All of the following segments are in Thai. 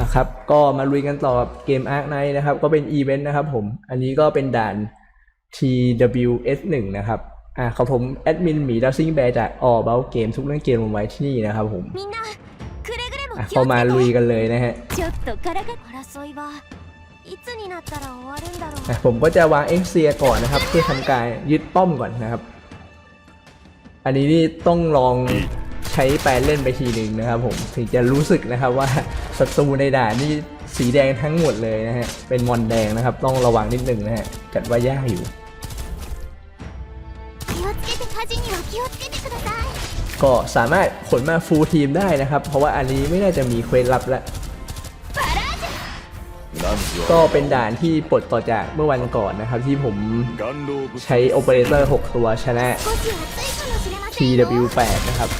นะครับก็มาลุยกันต่อกับเกมอาร์ในนะครับ ก็เป็นอีเวนต์นะครับผมอันนี้ก็เป็นด่าน TWS1 นะครับอ่าครัผมแอดมินหมีดัซซิงแบร์จากออเบลเกมทุกเรื่องเกมลงไว้ที่นี่นะครับผมอเข้ามาลุยกันเลยนะฮะะผมก็จะวางเอ็กเซียก่อนนะครับ เพื่อทำการยึดป้อมก่อนนะครับ อันนี้นี่ต้องลอง ใช้แปลเล่นไปทีหนึ่งนะครับผมถึงจะรู้สึกนะครับว่าศัตรูในด่านนี่สีแดงทั้งหมดเลยนะฮะเป็นมอนแดงนะครับ ต้องระวังนิดหนึ่งนะฮะจัดว่ายากอยู่ก็สามารถขนมาฟูลทีมได้นะครับ เพราะว่าอันนี้ไม่น่าจะมีเควสลับแล้วก็เป็นด่านที่ปลดต่อจากเมื่อวันก่อนนะครับ ที่ผมใช้โอเปอเรเตอร์ 6 ตัวชนะ TW8 นะครับ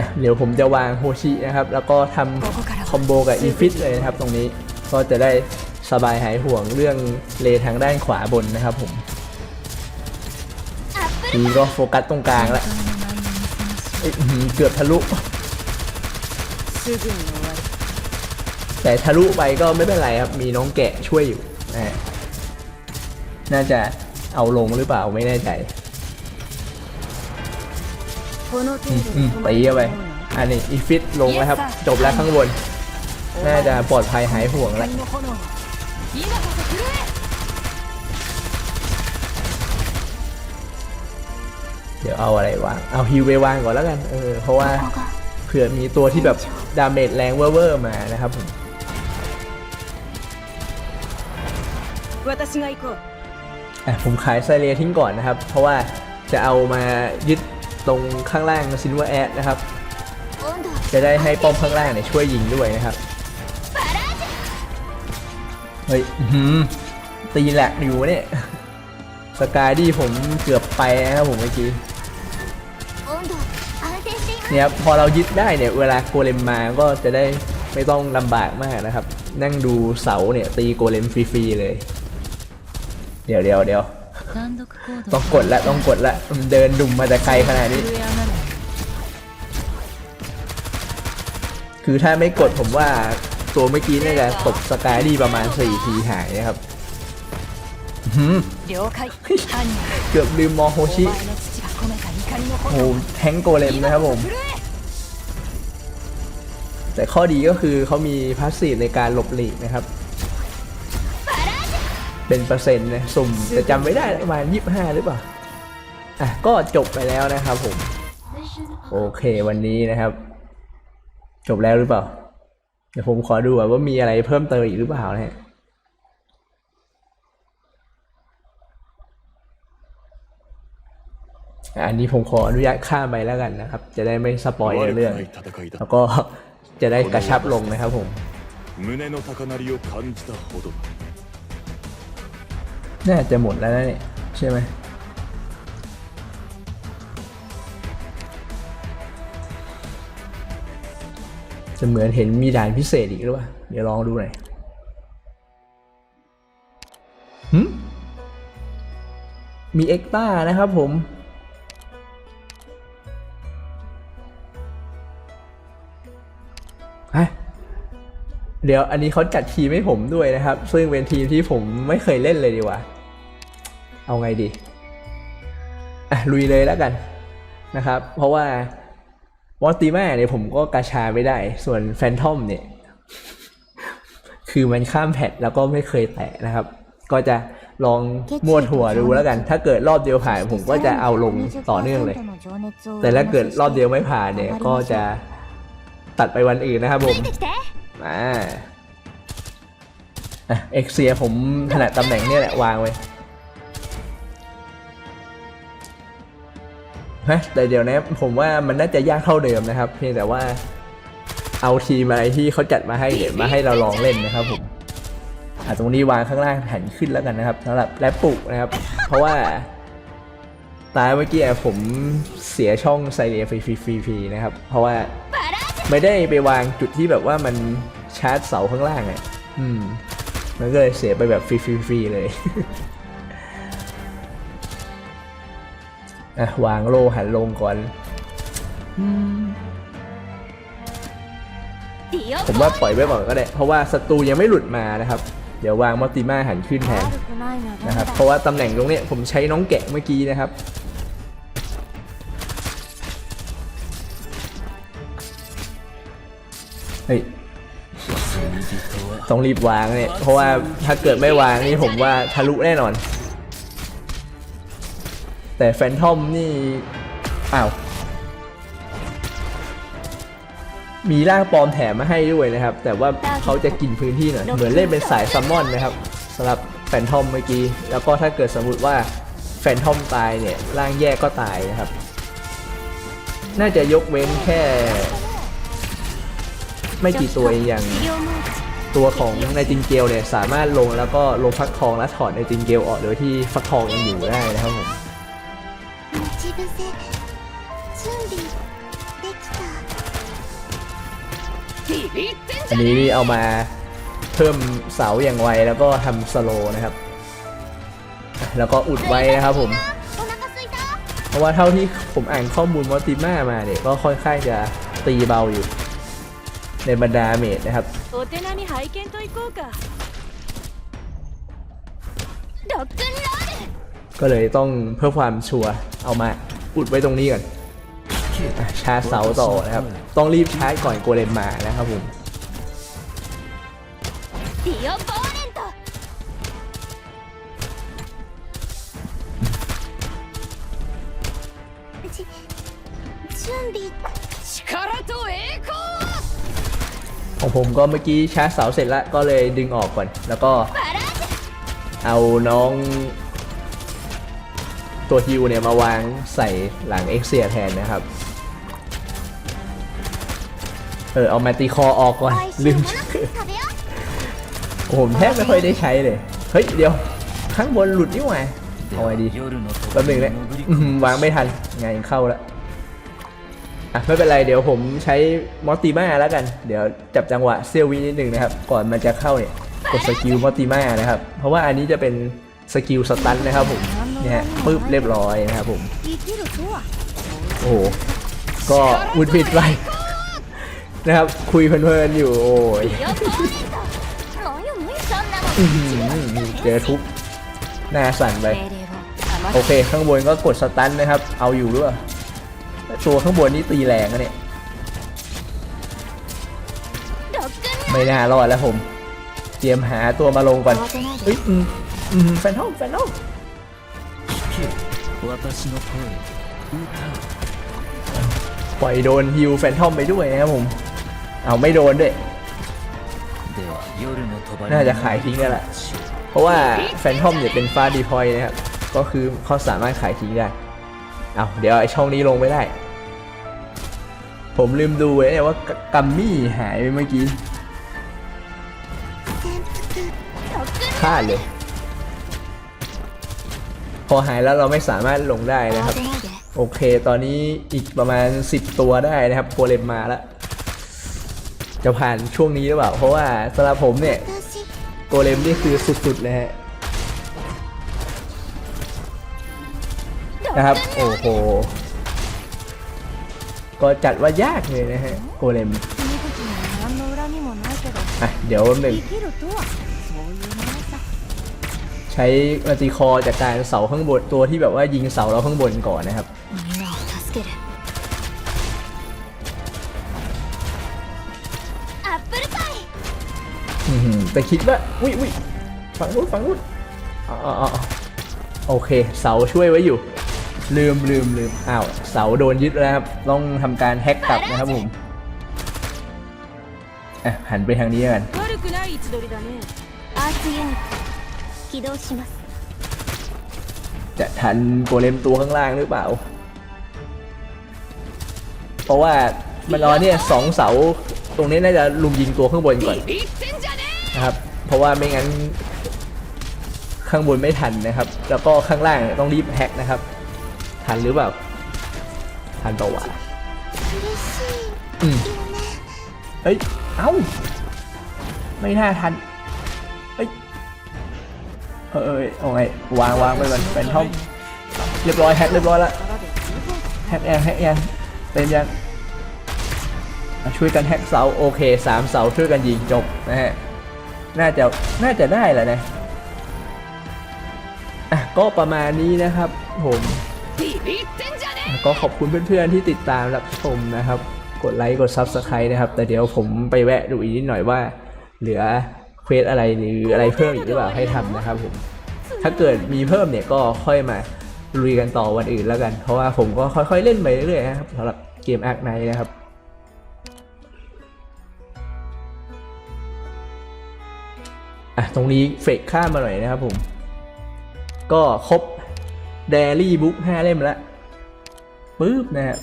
ะเดี๋ยวผมจะวางโฮชินะครับ แล้วก็ทำคอมโบกับอีฟิตเลยนะครับตรงนี้ก็จะได้สบายหายห่วงเรื่องเลทางด้านขวาบนนะครับผมทีก็โฟกัสตรงกลางละเกือบทะลุ แต่ทะลุไปก็ไม่เป็นไรครับ มีน้องแกะช่วยอยู่ น่าจะเอาลงหรือเปล่าไม่แน่ใจ อืตีเข้าไป อันนี้อีฟิตลงแล้วครับ จบแล้วข้างบน น่าจะปลอดภัยหายห่วงแล้วเดี๋ยวเอาอะไรวาง เอาฮิวไปวางก่อนแล้วกัน เออ เพราะว่าเผื่อมีตัวที่แบบดาเมจแรงเวอร์มานะครับผมผมขายไซเรียทิ้งก่อนนะครับ เพราะว่าจะเอามายึด ตรงข้างล่างซินว่าแอดนะครับ จะได้ให้ป้อมข้างล่างเนี่ยช่วยยิงด้วยนะครับ เฮ้ยตีแหลกอยู่เนี่ยสกายดีผมเกือบไปนะครับผมเมื่อกี้เนี่ยพอเรายึดได้เนี่ยเวลาโกเลมมาก็จะได้ไม่ต้องลำบากมากนะครับ นั่งดูเสาเนี่ยตีโกเลมฟรีๆเลย เดี๋ยวเดี๋ยวเดี๋ยว ต้องกดละต้องกดละเดินดุมมาแต่ไกลขนาดนี้ คือถ้าไม่กดผมว่าตัวเมื่อกี้น่าจะตกสกายดีประมาณสี่ทีหายนะครับเกือบลืมมอโฮชิโหแทงโกเลมนะครับผม แต่ข้อดีก็คือเขามีพาสซีฟในการหลบหลีกนะครับ เป็นเปอร์เซ็นต์นะสุ่มแต่จำไม่ได้ประมาณ 25 หรือเปล่า อ่ะ ก็จบไปแล้วนะครับผม โอเควันนี้นะครับ จบแล้วหรือเปล่า เดี๋ยวผมขอดูก่อนว่ามีอะไรเพิ่มเติมอีกหรือเปล่านะฮะอ่ะอันนี้ผมขออนุญาตข้ามไปแล้วกันนะครับ จะได้ไม่สปอยในเรื่อง แล้วก็จะได้กระชับลงนะครับผม 胸の高鳴りを感じたほど น่าจะหมดแล้วนะเนี่ยใช่ไหมจะเหมือนเห็นมีด่านพิเศษอีกหรือเปล่า เดี๋ยวลองดูหน่อยหึมีเอ็กต้านะครับผมฮะเดี๋ยวอันนี้เขาจัดทีมให้ผมด้วยนะครับ ซึ่งเป็นทีมที่ผมไม่เคยเล่นเลยดีกว่า เอาไงดีอะลุยเลยแล้วกันนะครับ เพราะว่าวอสติมาเนี่ยผมก็กระชาไม่ได้ ส่วนแฟนทอมเนี่ย คือมันข้ามแพทแล้วก็ไม่เคยแตะนะครับ ก็จะลองมวดหัวดูแล้วกัน ถ้าเกิดรอบเดียวผ่านผมก็จะเอาลงต่อเนื่องเลย แต่ถ้าเกิดรอบเดียวไม่ผ่านเนี่ย ก็จะตัดไปวันอื่นนะครับผมมาเอ็กเซียผมถนัดตำแหน่งเนี่ยแหละวางไว้ ฮะแต่เดี๋ยวนะผมว่ามันน่าจะยากเท่าเดิมนะครับ เพียงแต่ว่าเอาทีมอะไรที่เขาจัดมาให้เดี๋ยวมาให้เราลองเล่นนะครับผมอะตรงนี้วางข้างล่างหันขึ้นแล้วกันนะครับสำหรับแรปปุกนะครับ เพราะว่าตายเมื่อกี้ผมเสียช่องไซเรียฟรีๆๆนะครับ เพราะว่าไม่ได้ไปวางจุดที่แบบว่ามันชาร์จเสาข้างล่างอะอืม มันก็เลยเสียไปแบบฟรีๆเลย อะวางโลหันลงก่อน ผมว่าปล่อยไว้ก่อนก็ได้ เพราะว่าศัตรูยังไม่หลุดมานะครับ เดี๋ยววางมอติมาหันขึ้นแทนนะครับ เพราะว่าตำแหน่งตรงนี้ผมใช้น้องแกะเมื่อกี้นะครับเฮ้ยต้องรีบวางเนี่ย เพราะว่าถ้าเกิดไม่วางนี่ผมว่าทะลุแน่นอน แต่แฟนทอมนี่อ้าวมีร่างปลอมแถมมาให้ด้วยนะครับ แต่ว่าเขาจะกินพื้นที่หน่อยเหมือนเล่นเป็นสายซัมมอนนะครับสำหรับแฟนทอมเมื่อกี้ แล้วก็ถ้าเกิดสมมติว่าแฟนทอมตายเนี่ยร่างแยกก็ตายนะครับ น่าจะยกเว้นแค่ ไม่กี่ตัวอย่างตัวของในจินเกลเนี่ยสามารถลงแล้วก็ลงฟักทองแล้วถอดในจินเกลออกโดยที่ฟักทองยังอยู่ได้นะครับผม 待ち伏せ準備できた อันนี้นี่เอามาเพิ่มเสาอย่างไวแล้วก็ทำสโลว์นะครับ แล้วก็อุดไว้นะครับผม お腹すいた เพราะว่าเท่าที่ผมอ่านข้อมูลมอติมามาเนี่ยก็ค่อนข้างจะตีเบาอยู่ ในบรรดาเมจนะครับ お手並み拝見といこうかロックンロール ก็เลยต้องเพื่อความชัวร์เอามาอุดไว้ตรงนี้ก่อนชาร์จเสาต่อนะครับ ต้องรีบชาร์จก่อนโกเลมมานะครับผมของผมก็เมื่อกี้ชาร์จเสาเสร็จแล้วก็เลยดึงออกก่อน แล้วก็เอาน้อง ตัวฮิวเนี่ยมาวางใส่หลังเอ็กเซียแทนนะครับ เออเอาแมตติคอออกก่อน ลืมผมแทบไม่ค่อยได้ใช้เลย เฮ้ย เดี๋ยว ข้างบนหลุดนี่หว่าเอาไงดีแป๊บหนึ่งเลยวางไม่ทันไงเข้าแล้วอะไม่เป็นไรเดี๋ยวผมใช้มอสติมาแล้วกัน เดี๋ยวจับจังหวะเซลวีนิดหนึ่งนะครับ ก่อนมันจะเข้าเนี่ยกดสกิลมอสติมานะครับ เพราะว่าอันนี้จะเป็นสกิลสตันนะครับผม เนี่ยปึ๊บเรียบร้อยนะครับผม โอ้โหก็วุ่นผิดไปนะครับ คุยเพลินๆอยู่ โอ้ยเจอทุกหน้าสั่นไป โอเค ข้างบนก็กดสตันนะครับ เอาอยู่ด้วยตัวข้างบนนี่ตีแรงนะเนี่ย ไม่น่ารอดแล้วผม เตรียมหาตัวมาลงก่อนเฮ้ยแฟนท้องแฟนท้อง 私の声を歌う ปล่อยโดนฮิวแฟนทอมไปด้วยนะครับผม เอาไม่โดนด้วย では夜の帳 น่าจะขายทิ้งกันแหละ เพราะว่าแฟนทอมเนี่ยเป็นฟาดีพอยนะครับ ก็คือเขาสามารถขายทิ้งได้ เอาเดี๋ยวไอช่องนี้ลงไม่ได้ ผมลืมดูไว้เนี่ยว่ากัมมี่หายไปเมื่อกี้ พลาดเลย พอหายแล้วเราไม่สามารถลงได้นะครับ โอเค ตอนนี้อีกประมาณ 10 ตัวได้นะครับโคเลมมาแล้ว จะผ่านช่วงนี้หรือเปล่า เพราะว่าสำหรับผมเนี่ยโกเลมนี่คือสุดๆเลยฮะนะครับ โอ้โห ก็จัดว่ายากเลยนะฮะ โกเลมอะเดี๋ยวหนึ่ง ใช้มัาจิคอจากการเสาข้างบนตัวที่แบบว่ายิงเสาเราข้างบนก่อนนะครับแต่คิดว่าอุ้ยอุ้ยฝังนู้นฝังนู้นโอเค เสาช่วยไว้อยู่ ลืมลืมลืมอ้าวเสาโดนยึดแล้วครับ ต้องทำการแฮกกลับนะครับผมหันไปทางนี้กัน 起動します จะทันโกเลมตัวข้างล่างหรือเปล่า เพราะว่ามันรอเนี่ยสองเสา ตรงนี้น่าจะลุมยิงตัวข้างบนก่อนนะครับ เพราะว่าไม่งั้น ข้างบนไม่ทันนะครับ แล้วก็ข้างล่างเนี่ยต้องรีบแฮกนะครับ ทันหรือเปล่า ทันต่อวะ 嬉し อืม いよね เฮ้ย เอ้า ไม่น่าทัน เฮ้ย เอ้ยเอาไงวางวางไปก่นเป็นท่อมเรียบร้อยแฮกเรียบร้อยละแฮกแอนแฮกแอนเป็นยังช่วยกันแฮกเสาโอเคสามเสาช่วยกันยิงจบนะฮะน่าจะน่าจะได้แหละนะอะก็ประมาณนี้นะครับผมก็ขอบคุณเพื่อนๆที่ติดตามรับชมนะครับ กดไลค์กดซับสไครต์นะครับ แต่เดี๋ยวผมไปแวะดูอีกนิดหน่อยว่าเหลือ ควสอะไรหรืออะไรเพิ่มอีกหรือเปล่าให้ทำนะครับผมถ้าเกิดมีเพิ่มเนี่ยก็ค่อยมาลุยกันต่อวันอื่นแล้วกัน เพราะว่าผมก็ค่อยๆเล่นไปเรื่อยๆนะครับสำหรับเกม Ark Knight นะครับอะตรงนี้เฟกข้ามมาหน่อยนะครับผม ก็ครบ d ดรี่บุ๊ก5เล่มแล้วปึ๊บนะฮะ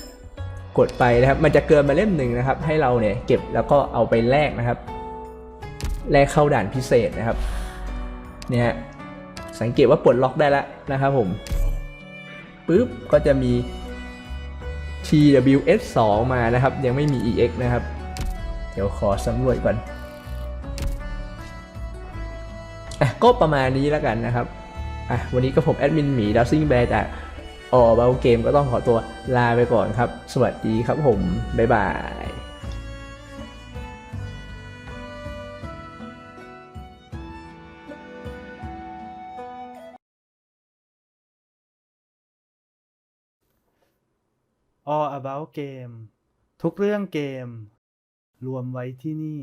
กดไปนะครับ มันจะเกินมาเล่มหนึ่งนะครับ ให้เราเนี่ยเก็บแล้วก็เอาไปแลกนะครับ แลกเข้าด่านพิเศษนะครับ เนี่ยสังเกตว่าปลดล็อกได้แล้วนะครับผมปึ๊บก็จะมี TWS 2มานะครับ ยังไม่มี EX นะครับ เดี๋ยวขอสำรวจก่อนอะก็ประมาณนี้แล้วกันนะครับอะวันนี้ก็ผมแอดมินหมีดาวซิงแบร์จากออเบลเกมก็ต้องขอตัวลาไปก่อนครับ สวัสดีครับผม บ๊ายบาย All About Game ทุกเรื่องเกม รวมไว้ที่นี่